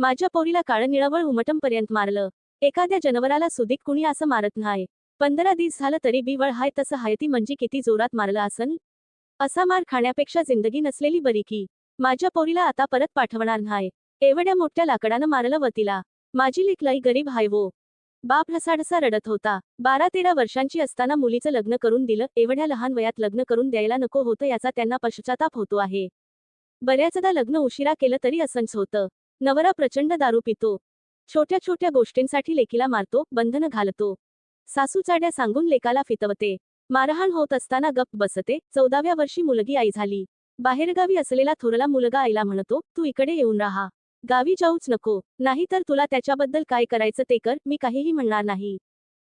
माझ्या पोरीला काळं निळवळ उमटमपर्यंत मारलं. एखाद्या जनावराला सुदीक कुणी असं मारत नाही. पंधरा दिस झालं तरी बिवळ हाय तसं हाय ती म्हणजे किती जोरात मारलं असन? असा मार खाण्यापेक्षा जिंदगी नसलेली बरी की. माझ्या पोरीला आता परत पाठवणार नाही. एवढ्या मोठ्या लाकडानं मारलं व तिला माझी लिखलाई गरीब हाय वो. बाप ढसाढसा रडत होता. बारा तेरा वर्षांची असताना मुलीचं लग्न करून दिलं. एवढ्या लहान वयात लग्न करून द्यायला नको होतं याचा त्यांना पश्चाताप होतो आहे. बऱ्याचदा लग्न उशिरा केलं तरी असंच होतं. नवरा प्रचंड दारू पितो. छोट्या छोट्या गोष्टींसाठी लेकीला मारतो बंधन घालतो. सासू चाड्या सांगून लेकाला फितवते. मारहाण होत असताना गप्प बसते. चौदाव्या वर्षी मुलगी आई झाली. बाहेरगावी असलेला थोरला मुलगा आईला म्हणतो तू इकडे येऊन राहा. गावी जाऊच नको. नाहीतर तुला त्याच्याबद्दल काय करायचं ते कर. मी काहीही म्हणणार नाही.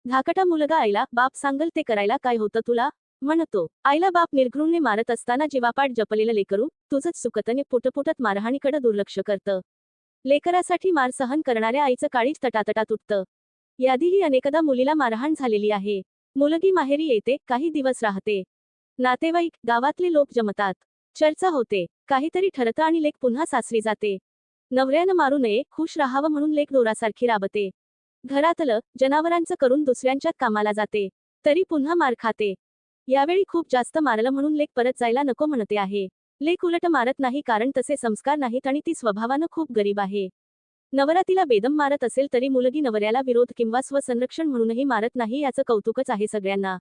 धाकटा मुलगा आईला बाप सांगल ते करायला काय होतं तुला? म्हणतो. आईला बाप निर्घृणने मारत असताना जीवापाट जपलेलं लेकरू तुझंच सुकतने पोटपोटत मारहाणीकडे दुर्लक्ष करतं. लेकरासाठी मार सहन करणाऱ्या आईचं काळीच तटातटा तुटतं यादीही अनेकदा मुलीला मारहाण झालेली आहे. मुलगी माहेरी येते काही दिवस राहते. नातेवाईक गावातले लोक जमतात. चर्चा होते. काहीतरी ठरतं आणि लेक पुन्हा सासरी जाते. नवऱ्यानं मारू नये खुश राहावं म्हणून लेक दोरासारखी राबते. घरातलं जनावरांचं करून दुसऱ्यांच्यात कामाला जाते. तरी पुन्हा मार खाते. यावेळी खूप जास्त मारलं म्हणून लेक परत जायला नको म्हणते आहे. लेक उलट मारत नाही कारण तसे संस्कार नाहीत आणि ती स्वभावानं खूप गरीब आहे. नवरा तिला बेदम मारत असेल तरी मुलगी नवऱ्याला विरोध किंवा स्वसंरक्षण म्हणूनही मारत नाही याचं कौतुकच आहे सगळ्यांना.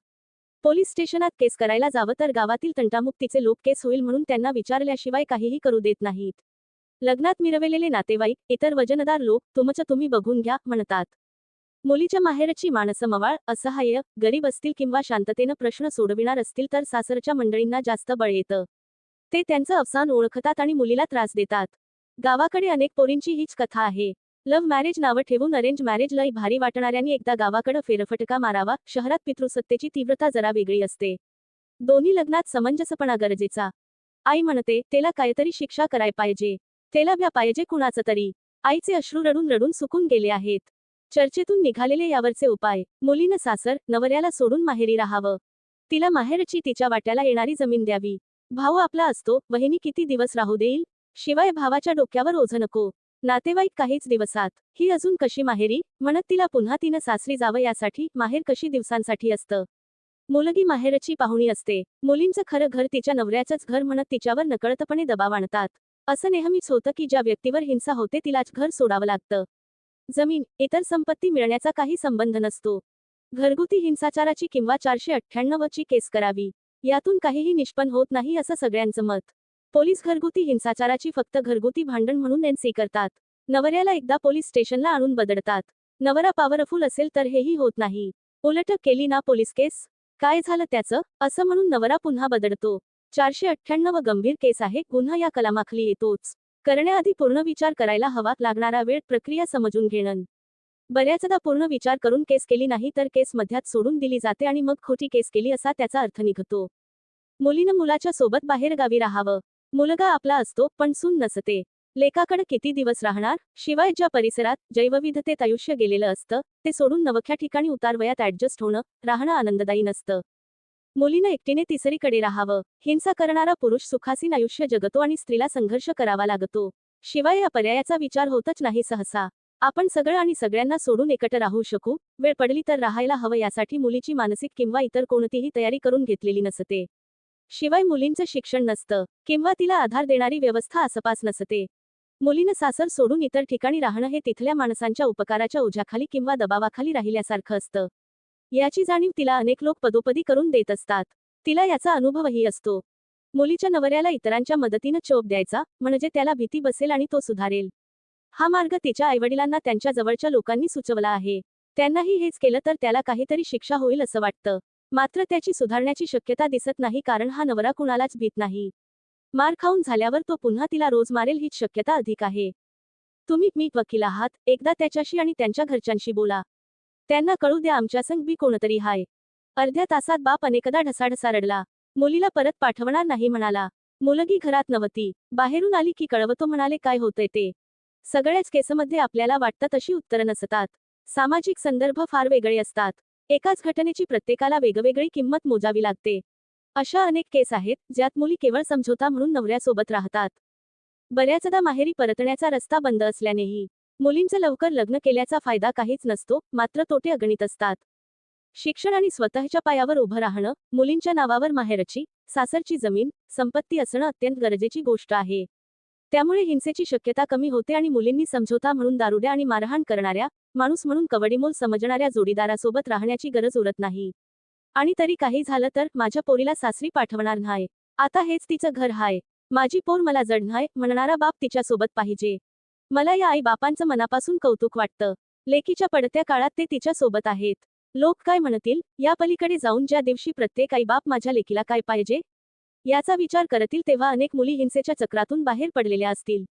पोलीस स्टेशनात केस करायला जावं तर गावातील तंटामुक्तीचे लोक केस होईल म्हणून त्यांना विचारल्याशिवाय काहीही करू देत नाहीत. लग्नात मिरवलेले नातेवाईक इतर वजनदार लोक तुमचं तुम्ही बघून घ्या म्हणतात. मुलीच्या माहेरची माणसं मवाळ असहाय्य गरीब असतील किंवा शांततेनं प्रश्न सोडविणार असतील तर सासरच्या मंडळींना जास्त बळ येतं. ते त्यांचं अवसान ओळखतात आणि मुलीला त्रास देतात. गावाकडे अनेक पोरींची हीच कथा आहे. लव्ह मॅरेज नावं ठेवून अरेंज मॅरेज लय भारी वाटणाऱ्यांनी एकदा गावाकडं फेरफटका मारावा शहरात पितृसत्तेची तीव्रता जरा वेगळी असते. दोन्ही लग्नात समंजसपणा गरजेचा. आई म्हणते त्याला काहीतरी शिक्षा कराय पाहिजे. त्याला व्या पाहिजे कुणाचं तरी. आईचे अश्रू रडून रडून सुकून गेले आहेत. चर्चेतून निघालेले यावरचे उपाय. मुलीनं सासर नवऱ्याला सोडून माहेरी राहावं. तिला माहेरची तिच्या वाट्याला येणारी जमीन द्यावी. भाऊ आपला असतो वहिनी किती दिवस राहू देईल? शिवाय भावाच्या डोक्यावर ओझ नको. नातेवाईक काहीच दिवसात. ही अजून कशी माहेरी? म्हणत तिला पुन्हा तिनं सासरी जावं यासाठी माहेर कशी दिवसांसाठी असतं? मुलगी माहेरची पाहुणी असते. मुलींचं खरं घर तिच्या नवऱ्याचंच घर म्हणत तिच्यावर नकळतपणे दबाव आणतात. असं नेहमीच होतं की ज्या व्यक्तीवर हिंसा होते तिलाच घर सोडावं लागतं. जमीन इतर संपत्ती मिळण्याचा काही संबंध नसतो. घरगुती हिंसाचाराची किंवा चारशे अठ्ठ्याण्णव ची केस करावी. यातून काहीही निष्पन्न होत नाही असं सगळ्यांचं मत. पोलीस घरगुती हिंसाचाराची फक्त घरगुती भांडण म्हणून एनसी करतात. नवऱ्याला एकदा पोलीस स्टेशनला आणून बदडतात. नवरा पॉवरफुल असेल तर हेही होत नाही. उलट केली ना पोलीस केस? काय झालं त्याचं? असं म्हणून नवरा पुन्हा बदडतो. चारशे अठ्ठ्याण्णव गंभीर केस आहे. गुन्हा या कलामाखली येतोच. करण्याआधी पूर्ण विचार करायला हवा लागणारा वेळ प्रक्रिया समजून घेणं. बऱ्याचदा पूर्ण विचार करून केस केली नाही तर केस मध्यात सोडून दिली जाते आणि मग खोटी केस केली असा त्याचा अर्थ निघतो. मुलीनं मुलाच्या सोबत बाहेर गावी राहावं. मुलगा आपला असतो पण सून नसते. लेकाकडे किती दिवस राहणार? शिवाय ज्या परिसरात जैवविधतेत आयुष्य गेलेलं असतं ते सोडून नवख्या ठिकाणी उतारवयात ऍडजस्ट होणं राहणं आनंददायी नसतं. मुलीनं एकटीने तिसरीकडे राहावं. हिंसा करणारा पुरुष सुखासीन आयुष्य जगतो आणि स्त्रीला संघर्ष करावा लागतो. शिवाय या पर्यायाचा विचार होतच नाही सहसा. आपण सगळं आणि सगळ्यांना सोडून एकट राहू शकू. वेळ पडली तर राहायला हवं यासाठी मुलीची मानसिक किंवा इतर कोणतीही तयारी करून घेतलेली नसते. शिवाय मुलींचं शिक्षण नसतं किंवा तिला आधार देणारी व्यवस्था आसपास नसते. मुलीनं सासर सोडून इतर ठिकाणी राहणं हे तिथल्या माणसांच्या उपकाराच्या ओझ्याखाली किंवा दबावाखाली राहिल्यासारखं असतं. याची जाणीव तिला अनेक लोक पदोपदी करून देत असतात. तिला याचा अनुभवही असतो. मुलीच्या नवऱ्याला इतरांच्या मदतीनं चोप द्यायचा म्हणजे त्याला भीती बसेल आणि तो सुधारेल. हा मार्ग तिच्या आईवडिलांना त्यांच्या जवळच्या लोकांनी सुचवला आहे. त्यांनाही हेच केलं तर त्याला काहीतरी शिक्षा होईल असं वाटतं. मात्र त्याची सुधारण्याची शक्यता दिसत नाही कारण हा नवरा कुणालाच भीत नाही. मार खाऊन झाल्यावर तो पुन्हा तिला रोज मारेल हीच शक्यता अधिक आहे. तुम्ही मी वकील आहात एकदा त्याच्याशी आणि त्यांच्या घरच्यांशी बोला. त्यांना कळू द्या आमच्या संग बी कोणतरी हाय. अर्ध्या तासात बाप अनेकदा ढसाढसा रडला. मुलीला परत पाठवणार नाही म्हणाला. मुलगी घरात नव्हती. बाहेरून आली की कळवतो म्हणाले काय होतंय ते? सगळ्याच केसमध्ये आपल्याला वाटतं तशी उत्तरं नसतात. सामाजिक संदर्भ फार वेगळे असतात. एकाच घटनेची प्रत्येकाला वेगवेगळी किंमत मोजावी लागते. अशा अनेक केस आहेत ज्यात मुली केवळ समझोता म्हणून नवऱ्यासोबत राहतात. बऱ्याचदा माहेरी परतण्याचा रस्ता बंद असल्यानेही मुलींचं लवकर लग्न केल्याचा फायदा काहीच नसतो मात्र तोटे अगणित असतात. शिक्षण आणि स्वतःच्या पायावर उभं राहणं मुलींच्या नावावर माहेरची सासरची जमीन संपत्ती असणं अत्यंत गरजेची गोष्ट आहे. त्यामुळे हिंसेची शक्यता कमी होते आणि मुलींनी समझोता म्हणून दारुड्या आणि मारहाण करणाऱ्या माणूस म्हणून कवडीमोल समजणाऱ्या जोडीदारासोबत राहण्याची गरज उरत नाही. आणि तरी काही झालं तर माझ्या पोरीला सासरी पाठवणार नाही. आता हेच तिचं घर हाय. माझी पोर मला जडणाय म्हणणारा बाप तिच्यासोबत पाहिजे. मला या आई बापांचं मनापासून कौतुक वाटतं. लेकीच्या पडत्या काळात ते तिच्या सोबत आहेत. लोक काय म्हणतील? या पलीकडे जाऊन ज्या दिवशी प्रत्येक आई बाप माझ्या लेकीला काय पाहिजे? याचा विचार करतील तेव्हा अनेक मुली हिंसेच्या चक्रातून बाहेर पडलेल्या असतील.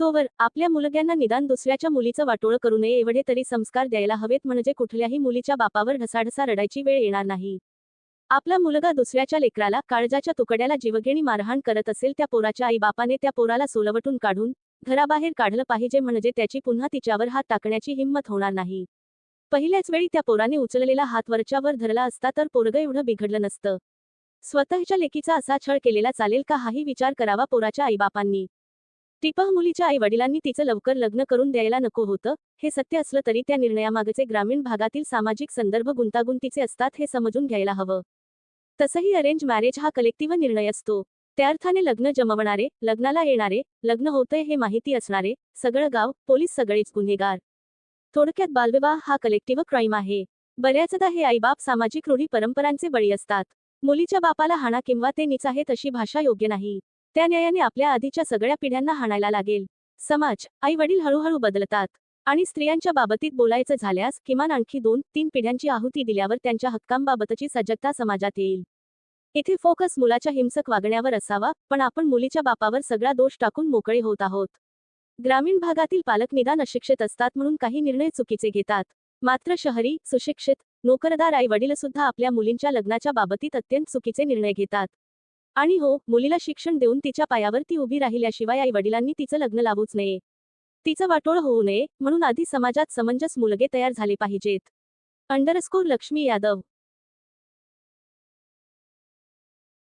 तोवर आपल्या मुलग्यांना निदान दुसऱ्याच्या मुलीचं वाटोळं करू नये एवढे तरी संस्कार द्यायला हवेत म्हणजे कुठल्याही मुलीच्या बापावर ढसाढसा रडायची वेळ येणार नाही. आपला मुलगा दुसऱ्याच्या लेकराला काळजाच्या तुकड्याला जीवघेणी मारहाण करत असेल त्या पोराच्या आईबापाने त्या पोराला सोलवटून काढून घराबाहेर काढलं पाहिजे म्हणजे त्याची पुन्हा तिच्यावर हात टाकण्याची हिंमत होणार नाही. पहिल्याच वेळी त्या पोराने उचललेला हात वरच्यावर धरला असता तर पोरगं एवढं बिघडलं नसतं. स्वतःच्या लेकीचा असा छळ केलेला चालेल का हाही विचार करावा पोराच्या आईबापांनी. टिपह मुलीच्या आई वडिलांनी तिचं लवकर लग्न करून द्यायला नको होतं हे सत्य असलं तरी त्या निर्णयामागचे ग्रामीण भागातील सामाजिक संदर्भ गुंतागुंतीचे असतात हे समजून घ्यायला हवं. तसंही अरेंज मॅरेज हा कलेक्टिव्ह निर्णय असतो. त्या अर्थाने लग्न जमवणारे लग्नाला येणारे लग्न होतंय हे माहिती असणारे सगळं गाव पोलीस सगळेच गुन्हेगार. थोडक्यात बालविवाह हा कलेक्टिव्ह क्राईम आहे. बऱ्याचदा हे आईबाप सामाजिक रूढी परंपरांचे बळी असतात. मुलीच्या बापाला हाणा किंवा ते नीच आहे तशी भाषा योग्य नाही. त्या न्यायाने आपल्या आधीच्या सगळ्या पिढ्यांना हाणायला लागेल. समाज आई वडील हळूहळू बदलतात. आणि स्त्रियांच्या बाबतीत बोलायचं झाल्यास किमान आणखी दोन तीन पिढ्यांची आहुती दिल्यावर त्यांच्या हक्कांबाबतची सजगता समाजात येईल. इथे फोकस मुलाच्या हिंसक वागण्यावर असावा पण आपण मुलीच्या बापावर सगळा दोष टाकून मोकळे होत आहोत. ग्रामीण भागातील पालक निदान अशिक्षित असतात म्हणून काही निर्णय चुकीचे घेतात. मात्र शहरी सुशिक्षित नोकरदार आई वडील सुद्धा आपल्या मुलींच्या लग्नाच्या बाबतीत अत्यंत चुकीचे निर्णय घेतात. आणि हो मुलीला शिक्षण देऊन तिच्या पायावर ती उभी राहिल्याशिवाय आई वडिलांनी तिचं लग्न लावूच नये. तिचं वाटोळ होऊ नये म्हणून आधी समाजात समंजस मुलगे तयार झाले पाहिजेत. अंडरस्कोर लक्ष्मी यादव